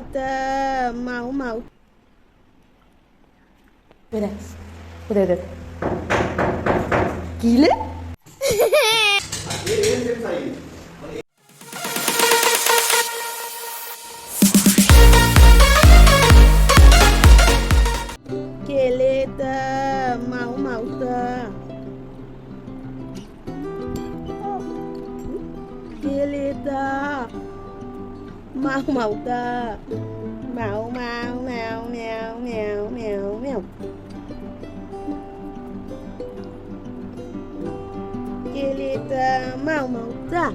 planeta mal, mal. Verás. Quile? udah. mal malta. Tá. mau mau màu tơ màu màu mèo mèo mèo mèo mèo chia li tơ màu màu tơ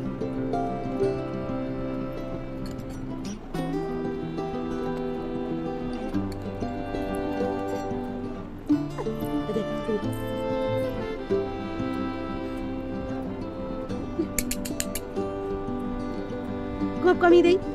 Come, come, come,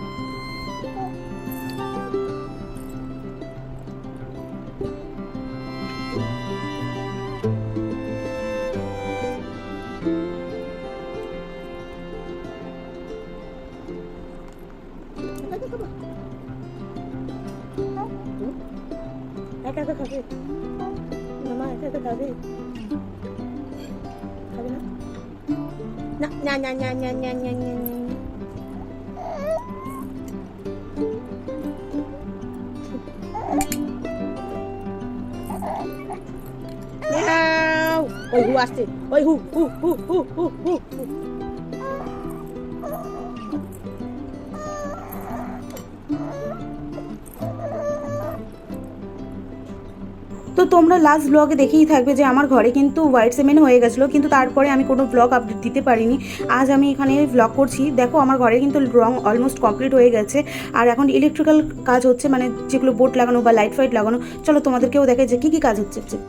একা একা খাবে মামা একা একা খাবে খাবে না না না না না না না না না না Meow. ওই হু আসছে ওই হু হু হু হু হু হু হু তো তোমরা লাস্ট ব্লগে দেখেই থাকবে যে আমার ঘরে কিন্তু হোয়াইট সিমেন্ট হয়ে গেছিল কিন্তু তারপরে আমি কোনো ব্লগ আপডেট দিতে পারিনি আজ আমি এখানে ব্লগ করছি দেখো আমার ঘরে কিন্তু রং অলমোস্ট কমপ্লিট হয়ে গেছে আর এখন ইলেকট্রিক্যাল কাজ হচ্ছে মানে যেগুলো বোর্ড লাগানো বা লাইট ফাইট লাগানো চলো তোমাদেরকেও দেখে যে কী কী কাজ হচ্ছে চলো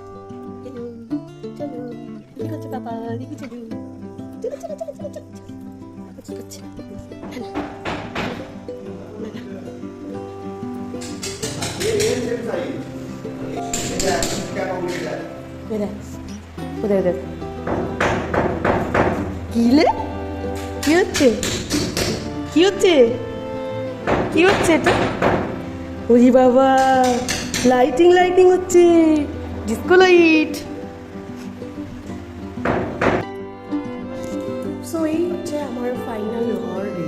চলো কিলে কি হচ্ছে? কি হচ্ছে? কি হচ্ছে এটা? ওই বাবা লাইটিং লাইটিং হচ্ছে। ডিস্কো লাইট সো এই হচ্ছে আমার ফাইনাল রেডি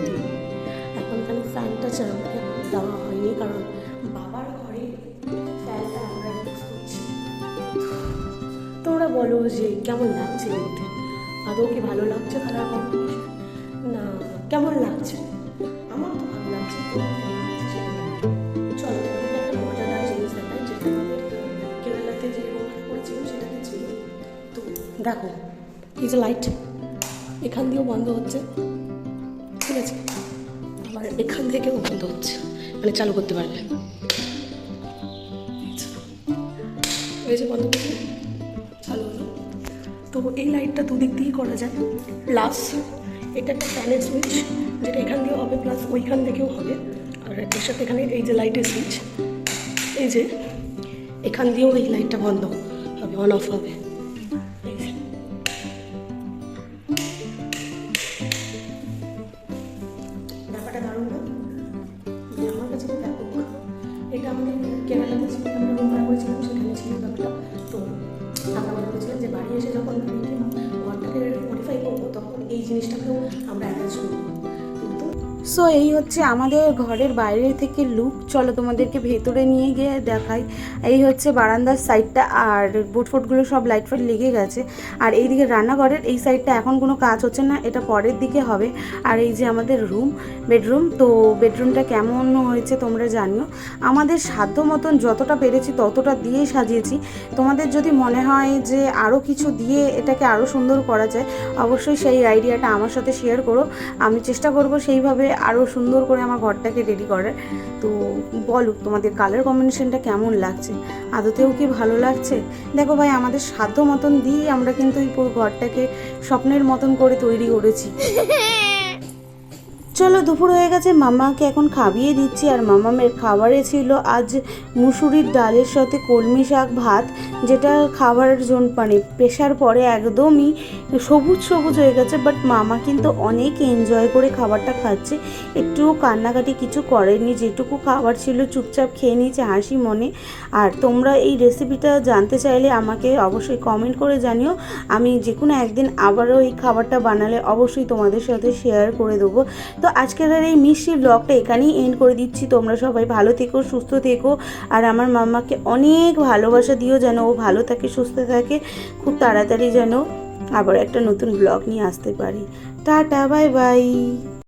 এখন খালি ফ্যানটা চালাতে দেওয়া হয়নি, কারণ বলো যে কেমন লাগছে দেখতে আদৌ কি ভালো লাগছে কম্বিনেশন না, কেমন লাগছে? আমার তো ভালো লাগছে। কেরালাতে দেখো, এই যে লাইট এখান দিয়েও বন্ধ হচ্ছে। ঠিক আছে? আবার এখান থেকেও বন্ধ হচ্ছে। মানে চালু করতে পারবে। যে বন্ধ হলো তো এই লাইটটা দুদিক দিয়েই করা যায়। প্লাস এটা একটা ফ্যানের সুইচ যেটা এখান দিয়েও হবে প্লাস ওইখান থেকেও হবে। আর এর সাথে এখানে এই যে লাইটের সুইচ এই যে এখান দিয়েও এই লাইটটা বন্ধ হবে অন অফ হবে। এসে যখন ঘরটাকে মডিফাই করব তখন এই জিনিসটাকেও আমরা অ্যাটাচ করব। সো এই হচ্ছে আমাদের ঘরের বাইরে থেকে লুক চলো তোমাদেরকে ভেতরে নিয়ে গিয়ে দেখাই। এই হচ্ছে বারান্দার সাইডটা আর বুট ফুটগুলো সব লাইট ফাইট লেগে গেছে। আর এই এইদিকে রান্নাঘরের এই সাইডটা এখন কোনো কাজ হচ্ছে না, এটা পরের দিকে হবে। আর এই যে আমাদের রুম বেডরুম তো বেডরুমটা কেমন হয়েছে তোমরা জানিও। আমাদের সাধ্য মতন যতটা পেরেছি ততটা দিয়েই সাজিয়েছি। তোমাদের যদি মনে হয় যে আরও কিছু দিয়ে এটাকে আরও সুন্দর করা যায়, অবশ্যই সেই আইডিয়াটা আমার সাথে শেয়ার করো। আমি চেষ্টা করব সেইভাবে আরও সুন্দর করে আমার ঘরটাকে রেডি করার তো বলো, তোমাদের কালার কম্বিনেশনটা কেমন লাগছে? আদতেও কি ভালো লাগছে? দেখো ভাই, আমাদের সাধ্য মতন দিয়েই আমরা কিন্তু এই পুরো ঘরটাকে স্বপ্নের মতন করে তৈরি করেছি। চলো দুপুর হয়ে গেছে, মামাকে এখন খাবিয়ে দিচ্ছি। আর মামামের খাবারে ছিল আজ মুসুরির ডালের সাথে কলমি শাক ভাত, যেটা খাবারের জন্য মানে পেশার পরে একদমই সবুজ সবুজ হয়ে গেছে বাট মামা কিন্তু অনেক এনজয় করে খাবারটা খাচ্ছে। একটুও কান্নাকাটি কিছু করেনি, যেটুকু খাবার ছিল চুপচাপ খেয়ে নিয়েছে হাসি মনে। আর তোমরা এই রেসিপিটা জানতে চাইলে আমাকে অবশ্যই কমেন্ট করে জানিও। আমি যে কোনো একদিন আবারও এই খাবারটা বানালে অবশ্যই তোমাদের সাথে শেয়ার করে দেবো। তো আজকের আর এই মিষ্টি ব্লগটা এখানেই এন্ড করে দিচ্ছি। তোমরা সবাই ভালো থেকো, সুস্থ থেকো। আর আমার মাম্মাকে অনেক ভালোবাসা দিও যেন ও ভালো থাকে, সুস্থ থাকে। খুব তাড়াতাড়ি যেন আবার একটা নতুন ব্লগ নিয়ে আসতে পারি। Tata bye bye